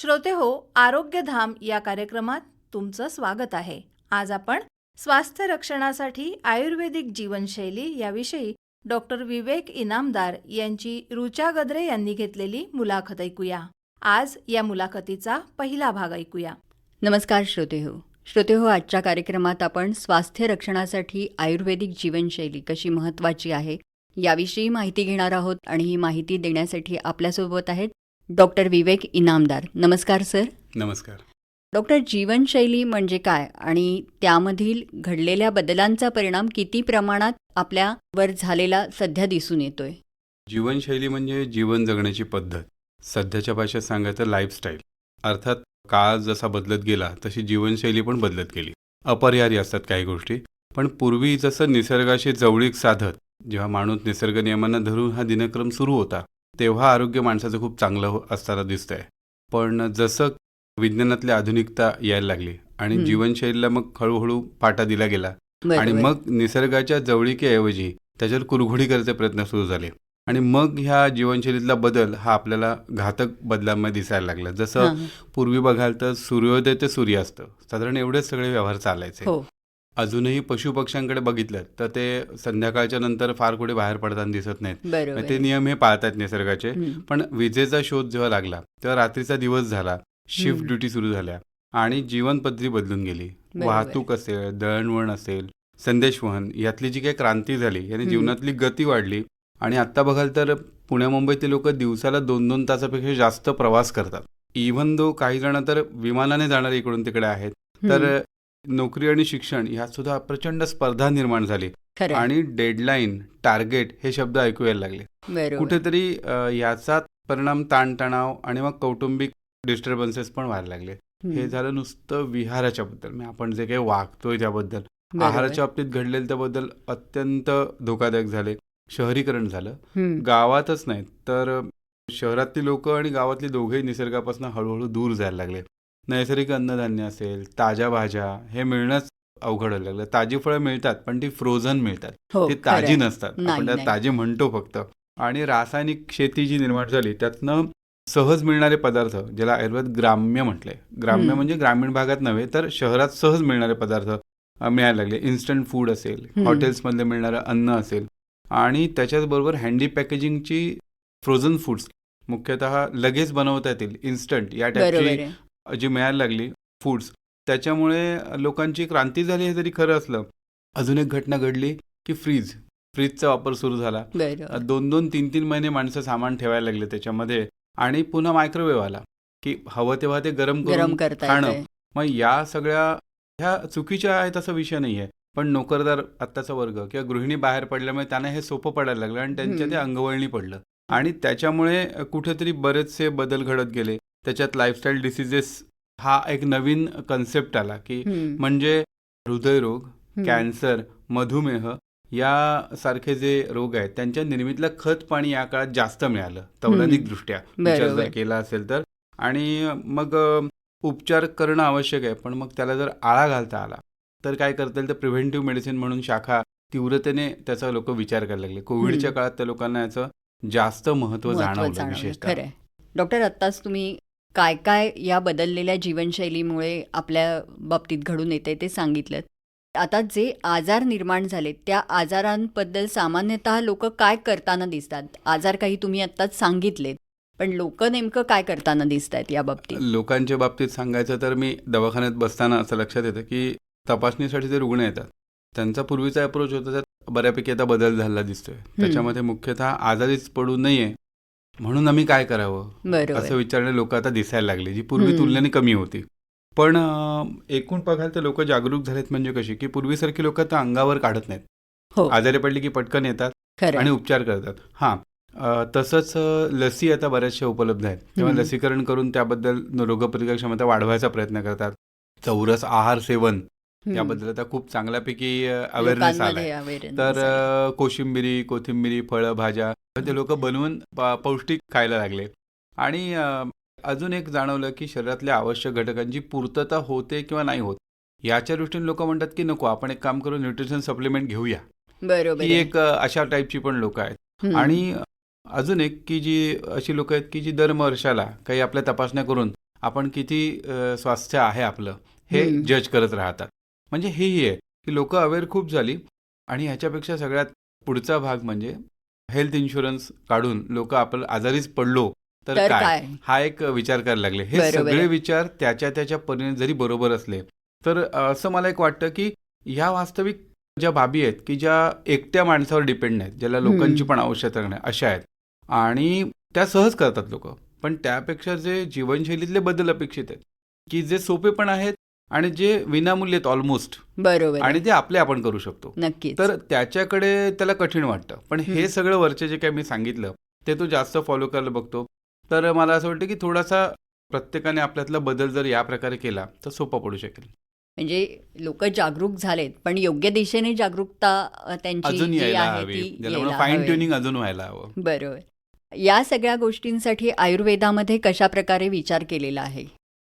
श्रोते हो आरोग्यधाम या कार्यक्रमात तुमचं स्वागत आहे. आज आपण स्वास्थ्य रक्षणासाठी आयुर्वेदिक जीवनशैली याविषयी डॉक्टर विवेक इनामदार यांची रुचा गद्रे यांनी घेतलेली मुलाखत ऐकूया. आज या मुलाखतीचा पहिला भाग ऐकूया. नमस्कार श्रोते हो. श्रोते हो आजच्या कार्यक्रमात आपण स्वास्थ्य रक्षणासाठी आयुर्वेदिक जीवनशैली कशी महत्त्वाची आहे याविषयी माहिती घेणार आहोत आणि ही माहिती देण्यासाठी आपल्यासोबत आहेत डॉक्टर विवेक इनामदार. नमस्कार सर. नमस्कार. डॉक्टर जीवनशैली म्हणजे काय? आणि त्यामधील घडलेल्या बदलांचा परिणाम किती प्रमाणात आपल्यावर झालेला सध्या दिसून येतोय? जीवनशैली म्हणजे जीवन जगण्याची पद्धत. सध्याच्या भाषेत सांगायचं लाईफस्टाईल अर्थात काळ जसा बदलत गेला तशी जीवनशैली पण बदलत गेली. अपरिहार्य असतात काही गोष्टी पण पूर्वी जसं निसर्गाशी जवळीक साधत जेव्हा माणूस निसर्ग नियमांना धरून हा दिनक्रम सुरू होता तेव्हा आरोग्य माणसाचं खूप चांगलं हो- असताना दिसतंय पण जसं विज्ञानातली आधुनिकता यायला लागली आणि. जीवनशैलीला मग हळूहळू पाटा दिला गेला आणि. मग निसर्गाच्या जवळीकेऐवजी त्याच्यावर कुरघोडी करायचे प्रयत्न सुरू झाले आणि मग ह्या जीवनशैलीतला बदल हा आपल्याला घातक बदलांमध्ये दिसायला लागला जसं. पूर्वी बघाल तर सूर्योदय ते सूर्यास्त साधारण एवढेच सगळे व्यवहार चालायचे हो अजूनही पशुपक्ष्यांकडे बघितलं तर ते संध्याकाळच्या नंतर फार कुठे बाहेर पडताना दिसत नाहीत ते नियम हे पाळतात निसर्गाचे. पण विजेचा शोध जेव्हा लागला तेव्हा रात्रीचा दिवस झाला शिफ्ट. ड्युटी सुरू झाल्या आणि जीवन पद्धती बदलून गेली. वाहतूक असेल दळणवळण असेल संदेशवहन यातली जी काही क्रांती झाली याने. जीवनातली गती वाढली आणि आत्ता बघाल तर पुण्या मुंबईतील लोक दिवसाला दोन दोन तासापेक्षा जास्त प्रवास करतात इव्हन दो काही जण तर विमानाने जाणारे इकडून तिकडे आहेत तर. नोकरी आणि शिक्षण यात सुद्धा प्रचंड स्पर्धा निर्माण झाली. आणि डेडलाईन टार्गेट हे शब्द ऐकू यायला लागले. कुठेतरी याचा परिणाम ताणतणाव आणि मग कौटुंबिक डिस्टर्बन्सेस पण व्हायला लागले. हं. झालं नुसतं विहाराच्या बद्दल. आपण जे काही वागतोय त्याबद्दल. आहाराच्या बाबतीत घडलेलं त्याबद्दल अत्यंत धोकादायक झाले. शहरीकरण झालं. गावातच नाही तर शहरातली लोक आणि गावातली दोघेही निसर्गापासून हळूहळू दूर जायला लागले. नैसर्गिक अन्नधान्य असेल ताज्या भाज्या हे मिळणंच अवघड लागलं. ताजी फळं मिळतात पण ती फ्रोझन मिळतात. हो ती. ताजी नसतात. आपण. ताजी म्हणतो फक्त. आणि रासायनिक शेती जी निर्माण झाली त्यातनं सहज मिळणारे पदार्थ ज्याला आयुर्वेद ग्राम्य म्हटलंय. ग्राम्य. म्हणजे ग्रामीण भागात नव्हे तर शहरात सहज मिळणारे पदार्थ मिळायला लागले. इन्स्टंट फूड असेल. हॉटेल्समधले मिळणारं अन्न असेल. आणि त्याच्याचबरोबर हँडी पॅकेजिंगची फ्रोझन फूड्स मुख्यतः लगेच बनवता येतील इन्स्टंट या टाईपची जी मिळायला लागली फूड्स त्याच्यामुळे लोकांची क्रांती झाली हे जरी खरं असलं अजून एक घटना घडली की फ्रीज फ्रीजचा वापर सुरू झाला. दोन दोन तीन तीन महिने माणसं सामान ठेवायला लागले त्याच्यामध्ये आणि पुन्हा मायक्रोवेव्ह आला की हवं तेव्हा ते गरम गरम खाणं. मग या सगळ्या ह्या चुकीच्या आहेत असा विषय नाही आहे पण नोकरदार आत्ताचा वर्ग किंवा गृहिणी बाहेर पडल्यामुळे त्यांना हे सोपं पडायला लागलं आणि त्यांच्या ते. अंगवळणी पडलं. आणि त्याच्यामुळे कुठेतरी बरेचसे बदल घडत गेले. त्याच्यात लाईफस्टाईल डिसिजेस हा एक नवीन कन्सेप्ट आला की. म्हणजे हृदयरोग. कॅन्सर मधुमेह यासारखे जे रोग आहेत त्यांच्या निर्मितीला खत पाणी या काळात जास्त मिळालं तौलनिक दृष्ट्या विचार जर. केला असेल तर आणि मग उपचार करणं आवश्यक आहे पण मग त्याला जर आळा घालता आला तर काय करता येईल तर प्रिव्हेंटिव्ह मेडिसिन म्हणून शाखा तीव्रतेने त्याचा लोक विचार करायला लागले कोविडच्या. काळात त्या लोकांना याचं जास्त महत्त्व महत्त्व जाणवलं. विशेषतः आहे. डॉक्टर आत्ताच तुम्ही काय काय या बदललेल्या जीवनशैलीमुळे आपल्या बाबतीत घडून येते ते सांगितलं. आता जे आजार निर्माण झाले त्या आजारांबद्दल सामान्यतः लोक काय करताना दिसतात? आजार काही तुम्ही आत्ताच सांगितलेत पण लोक नेमकं काय करताना दिसत आहेत या बाबतीत? लोकांच्या बाबतीत सांगायचं तर मी दवाखान्यात बसताना असं लक्षात येतं की तपासणीसाठी जे रुग्ण येतात त्यांचा पूर्वीचा अप्रोच होता त्यात बऱ्यापैकी आता बदल झालेला दिसतोय. त्याच्यामध्ये मुख्यतः आजारीच पडू नये म्हणून आम्ही काय करावं असं विचारणारे लोक आता दिसायला लागले जी पूर्वी. तुलनेने कमी होती पण एकूण बघाल तर लोक जागरूक झालेत म्हणजे कशी की पूर्वीसारखी लोक आता अंगावर काढत नाहीत हो आजारी पडली की पटकन येतात आणि. उपचार करतात हां तसंच लसी आता बऱ्याचशा उपलब्ध आहेत तेव्हा. लसीकरण करून त्याबद्दल रोगप्रतिकार क्षमता वाढवायचा प्रयत्न करतात चौरस आहार सेवन. याबद्दल आता खूप चांगल्यापैकी अवेअरनेस आलाय. awareness तर कोशिंबिरी कोथिंबिरी फळं भाज्या ते लोक बनवून पौष्टिक खायला लागले. आणि अजून एक जाणवलं की शरीरातल्या आवश्यक घटकांची पूर्तता होते किंवा नाही होत याच्या दृष्टीने लोक म्हणतात की नको आपण एक काम करू न्यूट्रिशन सप्लिमेंट घेऊया. बरोबर ही. एक अशा टाईपची पण लोक आहेत. आणि अजून एक की जी अशी लोक आहेत की जी दर वर्षाला काही आपल्या तपासण्या करून आपण किती स्वास्थ्य आहे आपलं हे. जज करत राहतात. म्हणजे हेही आहे की लोक अवेअर खूप झाली आणि ह्याच्यापेक्षा सगळ्यात पुढचा भाग म्हणजे हेल्थ इन्शुरन्स काढून लोक आपण आजारीच पडलो तर काय? हा एक विचार करायला लागले. हे सगळे. विचार त्याच्या त्याच्या परीने जरी बरोबर असले तर असं मला एक वाटतं की ह्या वास्तविक ज्या बाबी आहेत की ज्या एकट्या माणसावर डिपेंड आहेत ज्याला लोकांची पण आवश्यकता नाही अशा आहेत. आणि त्या सहज करतात लोक. पण त्यापेक्षा जे जीवनशैलीतले बदल अपेक्षित आहेत की जे सोपे पण आहेत आणि जे विनामूल्य आहेत ऑलमोस्ट बरोबर. आणि ते आपले आपण करू शकतो. नक्कीच. तर त्याच्याकडे त्याला कठीण वाटतं. पण हे. सगळं वरचे जे काही मी सांगितलं ते तो जास्त फॉलो करायला बघतो. तर मला असं वाटतं की थोडासा प्रत्येकाने आपल्यातला बदल जर या प्रकारे केला तर सोपा पडू शकेल. म्हणजे लोक जागरूक झालेत पण योग्य दिशेने जागरूकता त्यांची जी फाईन. ट्युनिंग अजून व्हायला हवं. बरोबर. या सगळ्या गोष्टींसाठी आयुर्वेदामध्ये कशा प्रकारे विचार केलेला आहे?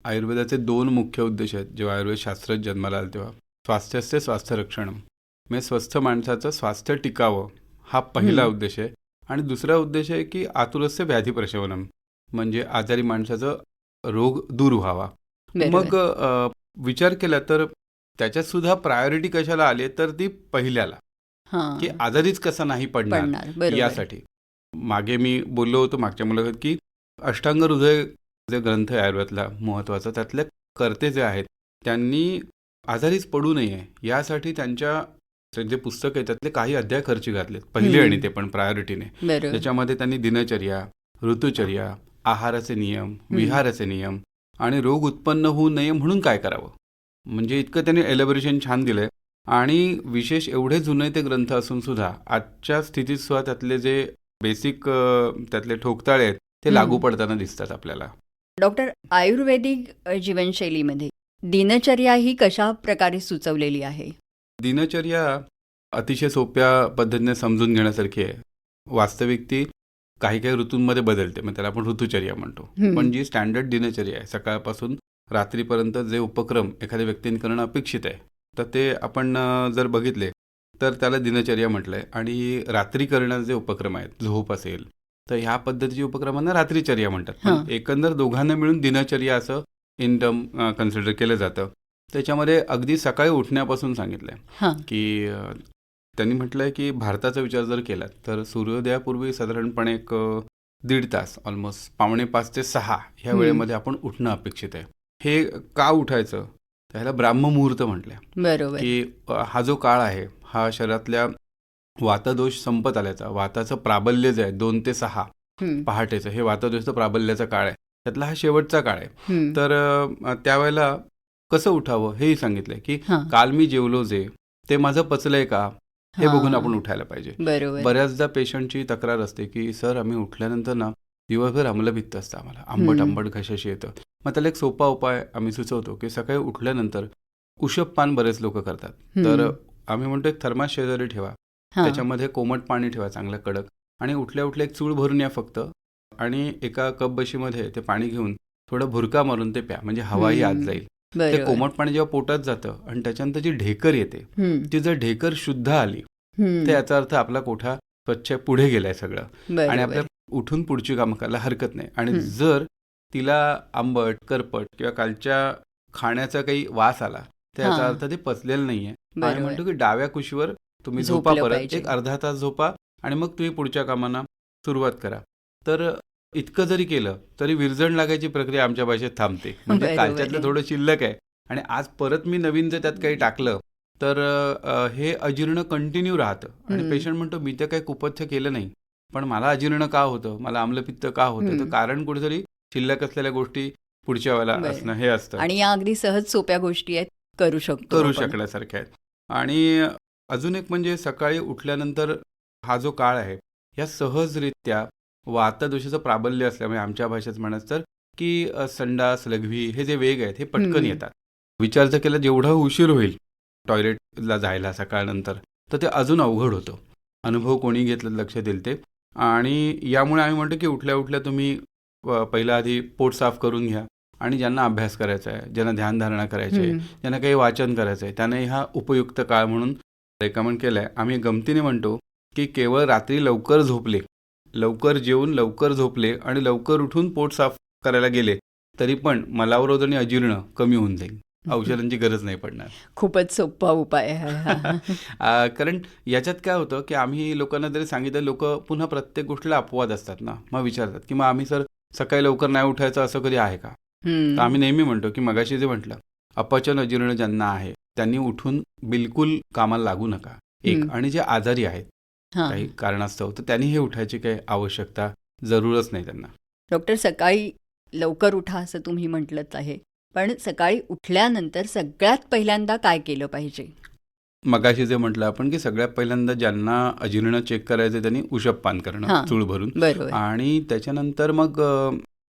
आयुर्वेदाचे दोन मुख्य उद्देश आहेत जेव्हा आयुर्वेद शास्त्र जन्माला आलं तेव्हा. स्वास्थ्यस्य स्वास्थ्य रक्षणम म्हणजे स्वस्थ माणसाचं स्वास्थ्य टिकावं हा पहिला. उद्देश आहे. आणि दुसरा उद्देश आहे की आतुरस्य व्याधी प्रशमनम म्हणजे आजारी माणसाचं रोग दूर व्हावा. मग विचार केला तर त्याच्यात सुद्धा प्रायोरिटी कशाला आली तर ती पहिल्याला. की आजारीच कसा नाही पडणार यासाठी. मागे मी बोललो होतो मागच्या मुलाखत की अष्टांग हृदय जे ग्रंथ आहे आयुर्वेदातला महत्त्वाचा त्यातले कर्ते जे आहेत त्यांनी आजारीच पडू नये यासाठी त्यांच्या जे पुस्तक आहे त्यातले काही अध्याय खर्ची घातलेत. पहिले. आणि ते पण प्रायोरिटीने. त्याच्यामध्ये त्यांनी दिनचर्या ऋतुचर्या आहाराचे नियम विहाराचे नियम आणि रोग उत्पन्न होऊ नये म्हणून काय करावं? म्हणजे इतकं त्यांनी एलॅबोरेशन छान दिलंय. आणि विशेष एवढे जुने ते ग्रंथ असून सुद्धा आजच्या स्थितीत सुद्धा त्यातले जे बेसिक त्यातले ठोकताळे आहेत ते. लागू पडताना दिसतात आपल्याला. डॉक्टर आयुर्वेदिक जीवनशैलीमध्ये दिनचर्या ही कशा प्रकारे सुचवलेली आहे? दिनचर्या अतिशय सोप्या पद्धतीने समजून घेण्यासारखी आहे. वास्तविक ती काही काही ऋतूंमध्ये बदलते मग त्याला आपण ऋतुचर्या म्हणतो. पण जी स्टँडर्ड दिनचर्या आहे सकाळपासून रात्रीपर्यंत जे उपक्रम एखाद्या व्यक्तीने करणं अपेक्षित आहे तर ते आपण जर बघितले तर त्याला दिनचर्या म्हटलंय. आणि रात्री करण्याचे जे उपक्रम आहेत झोप असेल तर ह्या पद्धतीच्या उपक्रमांना रात्रीचर्या म्हणतात. एकंदर दोघांना मिळून दिनचर्या असं इन टर्म कन्सिडर केलं जातं. त्याच्यामध्ये अगदी सकाळी उठण्यापासून सांगितलंय की त्यांनी म्हटलंय की भारताचा विचार जर केला तर सूर्योदयापूर्वी साधारणपणे एक दीड तास ऑलमोस्ट पावणे पाच ते सहा ह्या. वेळेमध्ये आपण उठणं अपेक्षित आहे. हे का उठायचं? तर ह्याला ब्राह्ममुहूर्त म्हटलंय. की हा जो काळ आहे हा शरीरातल्या वातदोष संपत आल्याचा वाताचं प्राबल्य जे आहे दोन ते सहा पहाटेचं हे वातदोषचं प्राबल्याचा काळ आहे. त्यातला हा शेवटचा काळ आहे. तर त्यावेळेला कसं उठावं हेही सांगितलंय की काल मी जेवलो जे ते माझं पचलंय का हे. बघून आपण उठायला पाहिजे. बरोबर. बऱ्याचदा पेशंटची तक्रार असते की सर आम्ही उठल्यानंतर ना दिवसभर आम्लपित्त असतं आम्हाला. आंबट. आंबट घशाशी येतं. मग त्याला एक सोपा उपाय आम्ही सुचवतो की सकाळी उठल्यानंतर उशप पान बरेच लोक करतात. तर आम्ही म्हणतो एक थर्मास शेजारी ठेवा. त्याच्यामध्ये कोमट पाणी ठेवा चांगलं कडक. आणि उठल्या उठल्या एक चूळ भरून या फक्त. आणि एका कप बशीमध्ये ते पाणी घेऊन थोडं भुरका मारून ते प्या. म्हणजे हवाही आत. जाईल. ते कोमट पाणी जेव्हा पोटात जातं आणि त्याच्यानंतर जी ढेकर येते ती जर ढेकर शुद्ध आली तर याचा अर्थ आपला कोठा स्वच्छ पुढे गेलाय सगळं. आणि आपल्या उठून पुढची कामं करायला हरकत नाही. आणि. जर तिला आंबट करपट किंवा कालच्या खाण्याचा काही वास आला तर याचा हां. अर्थ ते पचलेलं नाहीये. बरोबर. म्हणतो की डाव्या कुशीवर तुम्ही झोपा परत. एक अर्धा तास झोपा आणि मग तुम्ही पुढच्या कामांना सुरुवात करा तर इतकं जरी केलं तरी विरजण लागायची प्रक्रिया आमच्या भाषेत थांबते म्हणजे कालच्यातलं. थोडं शिल्लक आहे आणि आज परत मी नवीन जर त्यात काही टाकलं तर हे अजीर्ण कंटिन्यू राहतं आणि. पेशंट म्हणतो मी तर काही कुपथ्य केलं नाही पण मला अजीर्ण का होतं मला आम्लपित्त का होतं तर. कारण कुठेतरी शिल्लक असलेल्या गोष्टी पुढच्या वेळेला. असणं हे असतं आणि या अगदी सहज सोप्या गोष्टी आहेत करू शकतो करू. शकण्यासारख्या आहेत आणि अजून एक म्हणजे सकाळी उठल्यानंतर हा जो काळ आहे या सहजरित्या वातदोषाचं प्राबल्य असल्यामुळे आमच्या भाषेत म्हणायचं तर की संडास लघवी हे जे वेग आहेत हे पटकन. येतात. विचार जर केला जेवढा उशीर होईल टॉयलेटला जायला सकाळनंतर तर ते अजून अवघड होतं. अनुभव कोणी घेतलं लक्ष देईल ते. आणि यामुळे आम्ही म्हणतो की उठल्या उठल्या तुम्ही अ, पहिला आधी पोट साफ करून घ्या आणि ज्यांना अभ्यास करायचा आहे ज्यांना ध्यानधारणा करायची आहे ज्यांना काही वाचन करायचं आहे त्याने हा उपयुक्त काळ म्हणून रेकमेंड केलाय. आम्ही गमतीने म्हणतो की केवळ रात्री लवकर झोपले लवकर जेवून लवकर झोपले आणि लवकर उठून पोट साफ करायला गेले तरी पण मलावरोध आणि अजीर्ण कमी होऊन जाईल. औषधांची गरज नाही पडणार. खूपच सोपा उपाय आहे हा. कारण याच्यात काय होतं की आम्ही लोकांना जरी सांगितलं लोक पुन्हा प्रत्येक गोष्टीला अपवाद असतात ना. मग विचारतात की मग आम्ही सर सकाळी लवकर नाही उठायचं असं कधी आहे का. तर आम्ही नेहमी म्हणतो की मगाशी जे म्हटलं अपचन अजीर्ण ज्यांना आहे त्यांनी उठून बिलकुल कामाला लागू नका एक. आणि जे आजारी आहेत. काही कारणास्तव तर त्यांनी हे उठायची काही आवश्यकता जरूरच नाही त्यांना डॉक्टर सकाळी लवकर उठा असं तुम्ही म्हटलंच आहे पण सकाळी उठल्यानंतर सगळ्यात पहिल्यांदा काय केलं पाहिजे मगाशी जे म्हटलं आपण की सगळ्यात पहिल्यांदा ज्यांना अजीर्ण चेक करायचं त्यांनी उशप पान. करणं चूळ भरून आणि त्याच्यानंतर मग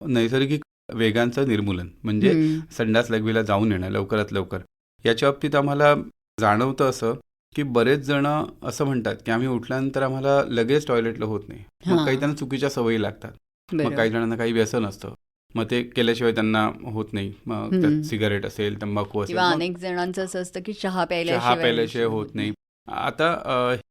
नैसर्गिक वेगांचं निर्मूलन म्हणजे. संडास लघवीला जाऊन येणं लवकरात लवकर याच्या बाबतीत आम्हाला जाणवतं असं की बरेच जण असं म्हणतात की आम्ही उठल्यानंतर आम्हाला लगेच टॉयलेटला होत नाही मग. काही त्यांना चुकीच्या सवयी लागतात मग. काही जणांना काही व्यसन असतं मग ते केल्याशिवाय त्यांना होत नाही मग. त्यात सिगारेट असेल तंबाखू असेल अनेक जणांचं असं असतं की चहा प्यायल्याशिवाय चहा प्यायल्याशिवाय होत नाही आता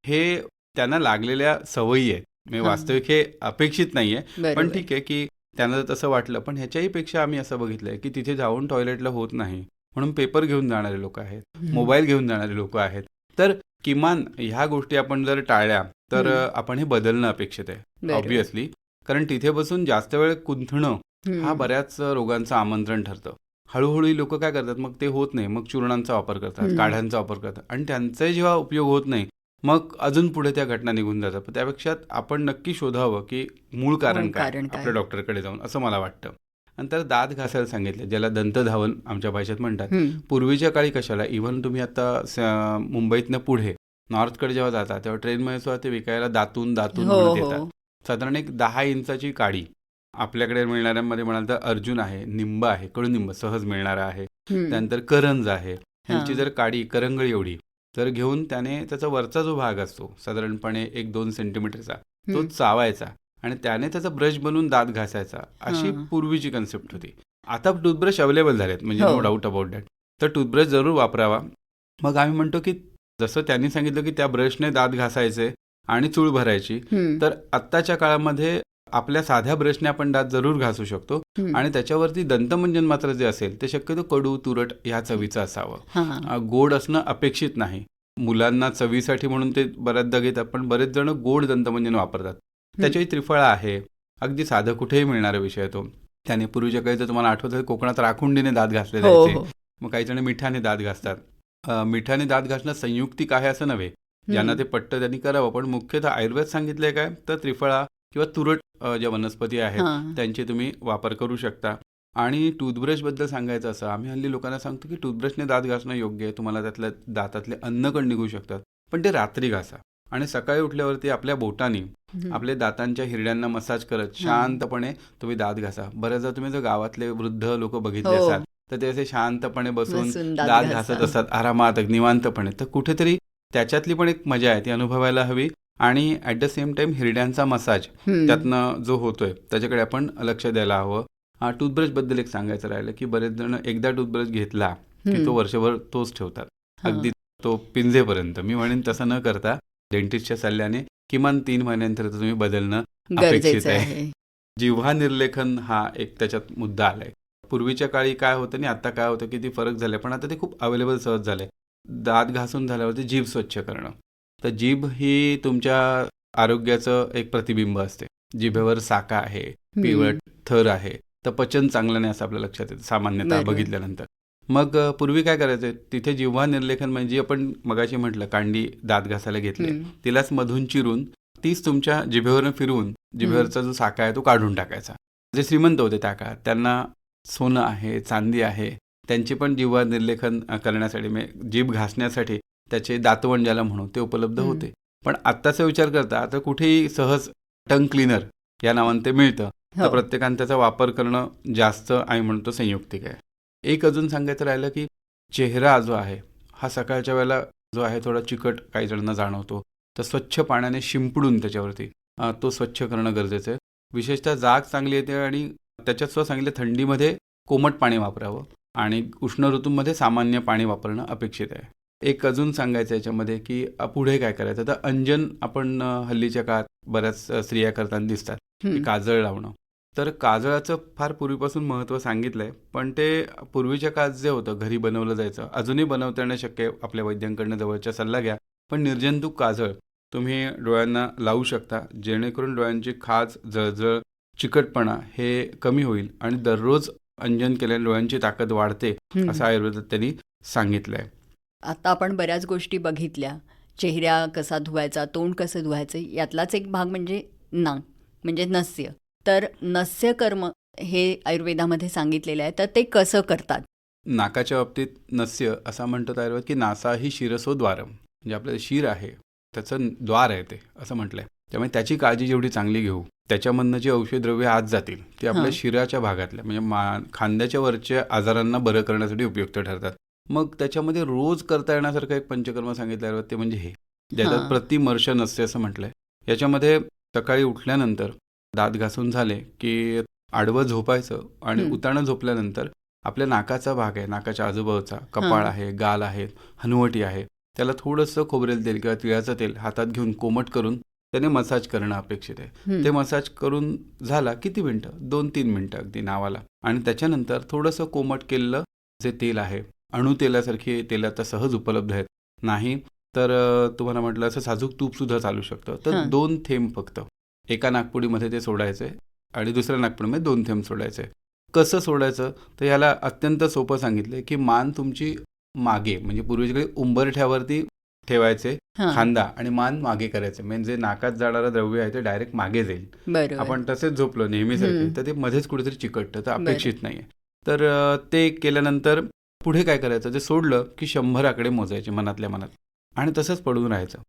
हे त्यांना लागलेल्या सवयी आहेत म्हणजे. वास्तविक हे अपेक्षित नाहीये. पण ठीक आहे की त्यांना जर तसं वाटलं पण ह्याच्याही पेक्षा आम्ही असं बघितलंय की तिथे जाऊन टॉयलेटला होत नाही म्हणून पेपर घेऊन जाणारे लोक आहेत. मोबाईल घेऊन जाणारे लोक आहेत तर किमान ह्या गोष्टी आपण जर टाळल्या तर आपण हे बदलणं अपेक्षित आहे. ऑब्विसली कारण तिथे बसून जास्त वेळ कुंथणं. हा बऱ्याच रोगांचं आमंत्रण ठरतं हळूहळू लोक काय करतात मग ते होत नाही मग चूर्णांचा वापर करतात. काढ्यांचा वापर करतात आणि त्यांचाही जेव्हा उपयोग होत नाही मग अजून पुढे त्या घटना निघून जातात पण त्यापेक्षा आपण नक्की शोधावं की मूळ कारण मूळ काय कारण काय? आपल्या डॉक्टरकडे जाऊन असं मला वाटतं नंतर दात घासायला सांगितले ज्याला दंतधावन आमच्या भाषेत म्हणतात. पूर्वीच्या काळी कशाला इव्हन तुम्ही आता मुंबईतनं पुढे नॉर्थकडे जेव्हा जाता तेव्हा ट्रेनमध्ये सुद्धा ते विकायला दातून दातून हो हो येतात साधारण एक दहा इंचाची काडी आपल्याकडे मिळणाऱ्यांमध्ये म्हणाल तर अर्जुन आहे निंब आहे कडुनिंब सहज मिळणारा आहे. त्यानंतर करंज आहे ह्यांची. जर काडी करंगळी एवढी तर घेऊन त्याने त्याचा वरचा जो भाग असतो साधारणपणे एक दोन सेंटीमीटरचा तो. चावायचा आणि त्याने त्याचा ब्रश बनवून दात घासायचा अशी. पूर्वीची कन्सेप्ट होती आता टूथब्रश अवेलेबल झालेत म्हणजे. नो डाऊट अबाउट दॅट तर टूथब्रश जरूर वापरावा मग आम्ही म्हणतो की जसं त्यांनी सांगितलं की त्या ब्रशने दात घासायचे आणि चूळ भरायची. तर आत्ताच्या काळामध्ये आपल्या साध्या ब्रशने आपण दात जरूर घासू शकतो. आणि त्याच्यावरती दंतमंजन मात्र जे असेल ते शक्यतो कडू तुरट ह्या चवीचं असावं गोड असणं अपेक्षित नाही मुलांना चवीसाठी म्हणून ते बऱ्याचदा घेतात पण बरेच जण गोड दंतमंजन वापरतात त्याच्याही त्रिफळा आहे. अगदी साधं कुठेही मिळणारा विषय तो. त्याने पूर्वीच्या काळी जर तुम्हाला आठवत असेल कोकणात राखुंडीने दात घासले हो जायचे. हो. मग काही जण मिठाने दात घासतात. मिठाने दात घासणं संयुक्तिक आहे असं नव्हे. ज्यांना ते पट्ट त्यांनी करावं. पण मुख्यतः आयुर्वेद सांगितलंय काय? तर त्रिफळा किंवा तुरट ज्या वनस्पती आहेत. त्यांचे तुम्ही वापर करू शकता. आणि टूथब्रशबद्दल सांगायचं असं आम्ही हल्ली लोकांना सांगतो की टूथब्रशने दात घासणं योग्य आहे. तुम्हाला त्यातल्या दातातले अन्नकण निघू शकतात. पण ते रात्री घासा. आणि सकाळी उठल्यावरती आपल्या बोटाने आपल्या दातांच्या हिरड्यांना मसाज करत शांतपणे तुम्ही दात घासा बऱ्याचदा तुम्ही जर गावातले वृद्ध लोक बघितले हो. असाल तर ते असे शांतपणे बसून दात. घासत असतात आरामात निवांतपणे तर कुठेतरी त्याच्यातली पण एक मजा आहे ती अनुभवायला हवी आणि ॲट द सेम टाइम हिरड्यांचा मसाज. त्यातनं जो होतोय त्याच्याकडे आपण लक्ष द्यायला हवं टूथब्रशबद्दल एक सांगायचं राहिलं की बरेच जण एकदा टूथब्रश घेतला की. तो वर्षभर तोच ठेवतात हां. अगदी तो पिंजेपर्यंत मी म्हणेन तसं न करता डेंटिस्टच्या सल्ल्याने किमान तीन महिन्यांतर तुम्ही बदलणं अपेक्षित आहे. जिव्हा निर्लेखन हा एक त्याच्यात मुद्दा आलाय. पूर्वीच्या काळी काय होतं आणि आता काय होतं किती फरक झालाय पण आता ते खूप अवेलेबल सहज झालंय. दात घासून झाल्यावरती जीभ स्वच्छ करणं. तर जीभ ही तुमच्या आरोग्याचं एक प्रतिबिंब असते. जिभेवर साका आहे पिवळट थर आहे तर पचन चांगलं नाही असं आपल्या लक्षात येतं सामान्यतः. बघितल्यानंतर. मग पूर्वी काय करायचं? तिथे जिव्हा निर्लेखन म्हणजे आपण मगाशी म्हटलं कांडी दात घासायला घेतले. तिलाच मधून चिरून तीच तुमच्या जिभेवरून फिरवून जिभेवरचा जो साका आहे तो काढून टाकायचा. जे श्रीमंत होते त्या काळात त्यांना सोनं आहे चांदी आहे त्यांची पण जिव्हा निर्लेखन करण्यासाठी म्हणजे जीभ घासण्यासाठी त्याचे दातवण ज्याला म्हणू ते उपलब्ध. होते. पण आत्ताचा विचार करता आता कुठेही सहज टंग क्लीनर या नावाने ते मिळतं. तर हो. प्रत्येकाने त्याचा वापर करणं जास्त आम्ही म्हणतो संयुक्तिक आहे. एक अजून सांगायचं राहिलं की चेहरा जो आहे हा सकाळच्या वेळेला जो आहे थोडा चिकट काही जणांना जाणवतो. तर स्वच्छ पाण्याने शिंपडून त्याच्यावरती तो स्वच्छ करणं गरजेचं आहे. विशेषतः जाग चांगली येते आणि त्याच्यात सुद्धा सांगितलं थंडीमध्ये कोमट पाणी वापरावं आणि उष्ण ऋतूमध्ये सामान्य पाणी वापरणं अपेक्षित आहे. एक अजून सांगायचं याच्यामध्ये की पुढे काय करायचं? तर अंजन आपण हल्लीच्या काळात बऱ्याच स्त्रिया करताना दिसतात. काजळ लावणं. तर काजळाचं फार पूर्वीपासून महत्त्व सांगितलं आहे पण ते पूर्वीच्या काळात जे होतं घरी बनवलं जायचं अजूनही बनवता येणं शक्य आहे आपल्या वैद्यांकडनं जवळच्या सल्ला घ्या पण निर्जंतुक काजळ तुम्ही डोळ्यांना लावू शकता जेणेकरून डोळ्यांची खाज जळजळ चिकटपणा हे कमी होईल आणि दररोज अंजन केल्याने डोळ्यांची ताकद वाढते. असं आयुर्वेदात त्यांनी सांगितलं आहे आता आपण बऱ्याच गोष्टी बघितल्या चेहरा कसा धुवायचा तोंड कसं धुवायचं यातलाच एक भाग म्हणजे नाक म्हणजे नस्य तर नस्य कर्म हे आयुर्वेदामध्ये सांगितलेलं आहे. तर ते कसं करतात? नाकाच्या बाबतीत नस्य असा म्हणतात आयुर्वेद की नासा ही शिरसो द्वारम म्हणजे आपलं शिर आहे त्याचं द्वार आहे ते असं म्हटलंय. त्यामुळे त्याची काळजी जेवढी चांगली घेऊ त्याच्यामधनं जी औषधद्रव्य आत जातील ते आपल्या हां. शिराच्या भागातल्या म्हणजे मा खांद्याच्या वरच्या आजारांना बरं करण्यासाठी उपयुक्त ठरतात. मग त्याच्यामध्ये रोज करता येण्यासारखं एक पंचकर्म सांगितलं ते म्हणजे हे. ज्याच्यात. प्रतिमर्श नस्य असं म्हटलंय. याच्यामध्ये सकाळी उठल्यानंतर दात घासून झाले की आडवं झोपायचं आणि. उताणं झोपल्यानंतर आपल्या नाकाचा भाग आहे नाकाच्या आजूबाजूचा कपाळ. आहे गाल आहे हनुवटी आहे त्याला थोडंसं खोबरेल तेल किंवा तिळाचं तेल हातात घेऊन कोमट करून त्याने मसाज करणं अपेक्षित आहे. ते मसाज करून झाला किती मिनटं दोन तीन मिनटं अगदी नावाला आणि त्याच्यानंतर थोडंसं कोमट केलेलं जे तेल आहे अणु तेलासारखी तेल आता सहज उपलब्ध आहेत नाही तर तुम्हाला म्हटलं असं साजूक तूप सुद्धा चालू शकतं तर. दोन थेंब फक्त एका नागपुडीमध्ये ते सोडायचे आणि दुसऱ्या नागपुडीमध्ये दोन थेंब सोडायचे. कसं सोडायचं? तर याला अत्यंत सोपं सांगितलं की मान तुमची मागे म्हणजे पूर्वीकडे उंबरठ्यावरती ठेवायचे हां. खांदा आणि मान मागे करायचे. म्हणजे नाकात जाणारं द्रव्य आहे ते डायरेक्ट मागे जाईल. आपण तसेच झोपलो हम्म. तर ते मध्येच कुठेतरी चिकटतं तर अपेक्षित नाहीये. तर ते केल्यानंतर पुढे काय करायचं? ते सोडलं की शंभर आकडे मोजायचे मनातल्या मनात आणि तसंच पडून राहायचं.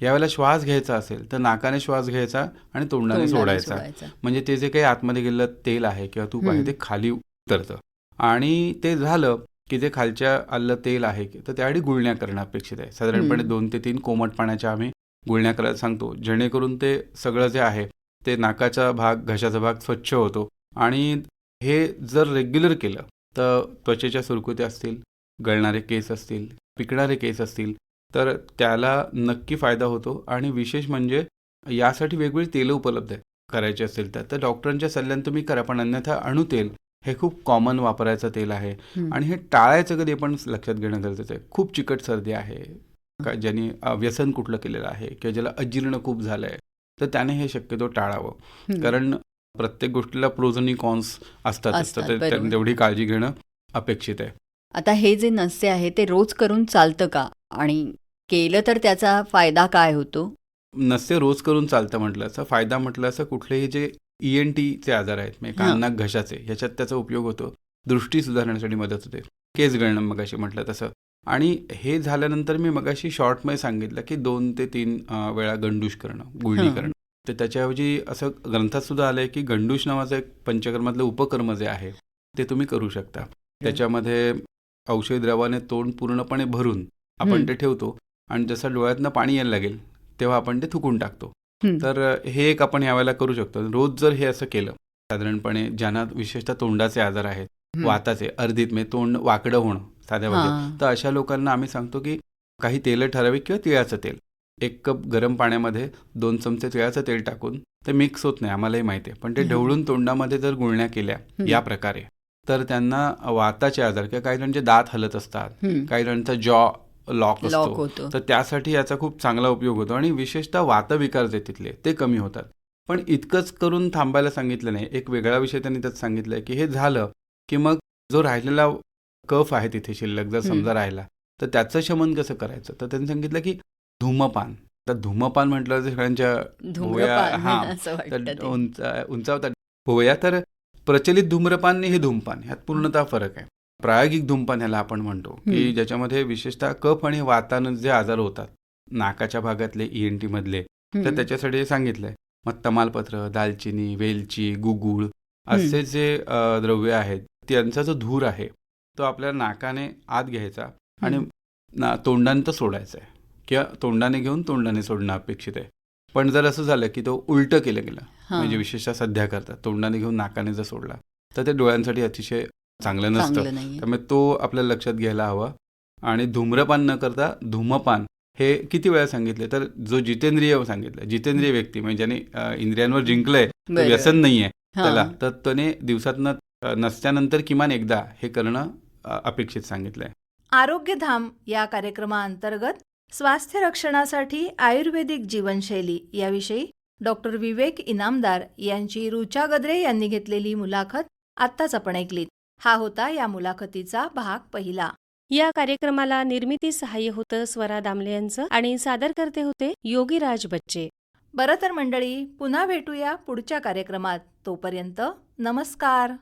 यावेळेला श्वास घ्यायचा असेल तर नाकाने श्वास घ्यायचा आणि तोंडाने सोडायचा. म्हणजे ते जे काही आतमध्ये गेलेलं तेल आहे किंवा तूप आहे. ते खाली उतरतं आणि ते झालं की जे खालच्या आलं तेल आहे की- तर त्याआधी गुळण्या करणं अपेक्षित आहे साधारणपणे. दोन ते तीन कोमट पाण्याच्या आम्ही गुळण्या करायला सांगतो जेणेकरून ते सगळं जे आहे ते नाकाचा भाग घशाचा भाग स्वच्छ होतो आणि हे जर रेग्युलर केलं तर त्वचेच्या सुरकुत्या असतील गळणारे केस असतील पिकणारे केस असतील तर त्याला नक्की फायदा होतो आणि विशेष म्हणजे यासाठी वेगवेगळी तेलं उपलब्ध आहेत. करायची असेल तर. तर डॉक्टरांच्या सल्ल्याने तुम्ही करा पण अन्यथा अणु तेल हे खूप कॉमन वापरायचं तेल आहे. आणि हे टाळायचं कधी पण लक्षात घेणं गरजेचं आहे. खूप चिकट सर्दी आहे. का ज्यांनी व्यसन कुठलं केलेलं आहे किंवा ज्याला अजीर्ण खूप झालं आहे तर त्याने हे शक्यतो टाळावं. कारण प्रत्येक गोष्टीला प्रोज आणि कॉन्स असतात, तर ते- बरोबर. त्यांनी तेवढी काळजी घेणं अपेक्षित आहे. आता हे जे नस्य आहे ते रोज करून चालतं का? आणि केलं तर त्याचा फायदा काय होतो? नस्य रोज करून चालतं म्हटलं असं. फायदा म्हटलं असं कुठलेही जे ई एन टीचे आजार आहेत म्हणजे हां. कान नाक घशाचे ह्याच्यात त्याचा उपयोग होतो. दृष्टी सुधारण्यासाठी मदत होते. केस गळणं मगाशी म्हटलं तसं. आणि हे झाल्यानंतर मी मगाशी शॉर्टमध्ये सांगितलं की दोन ते तीन वेळा गंडूश करणं गुळणी. करणं. तर त्याच्याऐवजी असं ग्रंथात सुद्धा आलंय की गंडूश नावाचं एक पंचकर्मातलं उपकर्म जे आहे ते तुम्ही करू शकता. त्याच्यामध्ये औषधी द्रवाने तोंड पूर्णपणे भरून आपण. ते ठेवतो आणि जसं डोळ्यातनं पाणी यायला लागेल तेव्हा आपण ते थुकून टाकतो. तर हे एक आपण यावेळेला करू शकतो रोज जर हे असं केलं साधारणपणे ज्यांना विशेषतः तोंडाचे आजार आहेत. वाताचे अर्धीत म्हणजे तोंड वाकडं होणं साध्या भाषेत. तर अशा लोकांना आम्ही सांगतो की काही तेल ठराविक किंवा तिळाचं तेल एक कप गरम पाण्यामध्ये दोन चमचे तिळाचं तेल टाकून ते मिक्स होत नाही आम्हालाही माहिती आहे पण ते. ढवळून तोंडामध्ये जर गुळण्या केल्या. या प्रकारे तर त्यांना वाताचे आजार किंवा काही जणांचे दात हलत असतात. काही जणांचा जॉ लॉक असतो. होतो. तर त्यासाठी याचा खूप चांगला उपयोग होतो आणि विशेषतः वातविकार जे तिथले ते कमी होतात. पण इतकंच करून थांबायला सांगितलं नाही. एक वेगळा विषय त्यांनी त्यात सांगितलंय की हे झालं की मग जो राहिलेला कफ आहे तिथे शिल्लक जर समजा राहिला तर त्याचं शमन कसं करायचं? तर त्यांनी सांगितलं की धूमपान तर धूमपान म्हटलं तर सगळ्यांच्या धूम्रपान हां. तर. उंच उंचावतात. होया तर प्रचलित धूम्रपान आणि हे धूमपान ह्यात पूर्णतः फरक आहे. प्रायोगिक धूमपान ह्याला आपण म्हणतो की. ज्याच्यामध्ये विशेषतः कफ आणि वातानं जे आजार होतात नाकाच्या भागातले ई एन टी मधले तर. त्याच्यासाठी सांगितलंय मग तमालपत्र दालचिनी वेलची गुगुळ असे जे द्रव्य आहेत त्यांचा जो धूर आहे तो आपल्या नाकाने आत घ्यायचा आणि ना तोंडाने तो सोडायचा आहे किंवा तोंडाने घेऊन तोंडाने सोडणं अपेक्षित आहे पण जर असं झालं की तो उलटं केलं गेलं. म्हणजे विशेषतः सध्या करतात तोंडाने घेऊन नाकाने जर सोडला तर ते डोळ्यांसाठी अतिशय चांगलं नसतं. नाहीये. त्यामुळे तो आपल्याला लक्षात घ्यायला हवा. आणि धूम्रपान न करता धूमपान हे किती वेळा सांगितले तर जो जितेंद्रिय सांगितलं जितेंद्रिय व्यक्ती म्हणजे ज्याने अ, इंद्रियांवर जिंकलंय तो. व्यसन नाहीये. हां. त्याला तर त्याने दिवसातनं अ, नसल्यानंतर किमान एकदा हे करणं अ, अपेक्षित सांगितलंय. आरोग्यधाम या कार्यक्रमाअंतर्गत स्वास्थ्य रक्षणासाठी आयुर्वेदिक जीवनशैली याविषयी डॉक्टर विवेक इनामदार यांची रुचा गद्रे यांनी घेतलेली मुलाखत आत्ताच आपण ऐकलीत. हा होता या मुलाखतीचा भाग पहिला. या कार्यक्रमाला निर्मिती सहाय्य होतं स्वरा दामले यांचं आणि सादर करते होते योगीराज बच्चे. बरं तर मंडळी पुन्हा भेटूया पुढच्या कार्यक्रमात. तोपर्यंत नमस्कार.